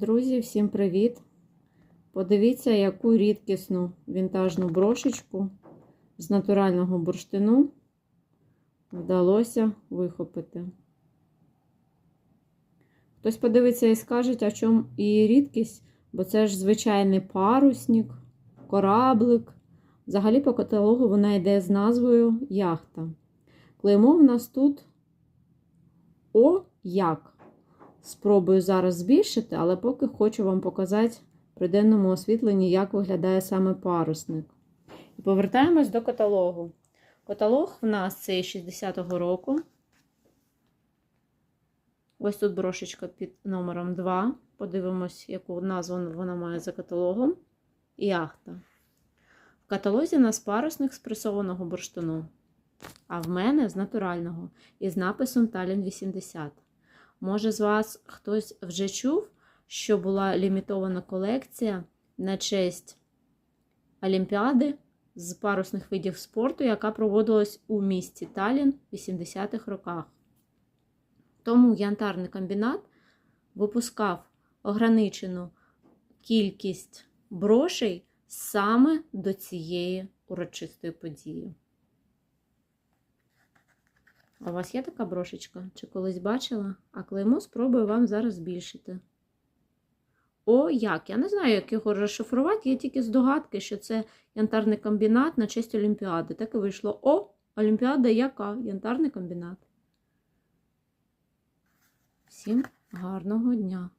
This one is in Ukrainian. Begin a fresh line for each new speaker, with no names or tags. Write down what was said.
Друзі, всім привіт! Подивіться, яку рідкісну вінтажну брошечку з натурального бурштину вдалося вихопити. Хтось подивиться і скаже, а в чому її рідкість, бо це ж звичайний парусник, кораблик. Взагалі, по каталогу вона йде з назвою Яхта. Клеймо в нас тут О як. Спробую зараз збільшити, але поки хочу вам показати при денному освітленні, як виглядає саме парусник. І повертаємось до каталогу. Каталог в нас це 60-го року. Ось тут брошечка під номером 2. Подивимось, яку назву вона має за каталогом. Яхта. В каталозі у нас парусник з пресованого бурштину, а в мене з натурального із написом Талін 80. Може, з вас хтось вже чув, що була лімітована колекція на честь Олімпіади з парусних видів спорту, яка проводилась у місті Талін в 80-х роках. Тому янтарний комбінат випускав ограничену кількість брошей саме до цієї урочистої події. А у вас є така брошечка? Чи колись бачила? А клеймо спробую вам зараз збільшити. О, як? Я не знаю, як його розшифрувати, є тільки здогадки, що це янтарний комбінат на честь Олімпіади. Так і вийшло. О, Олімпіада яка? Янтарний комбінат. Всім гарного дня!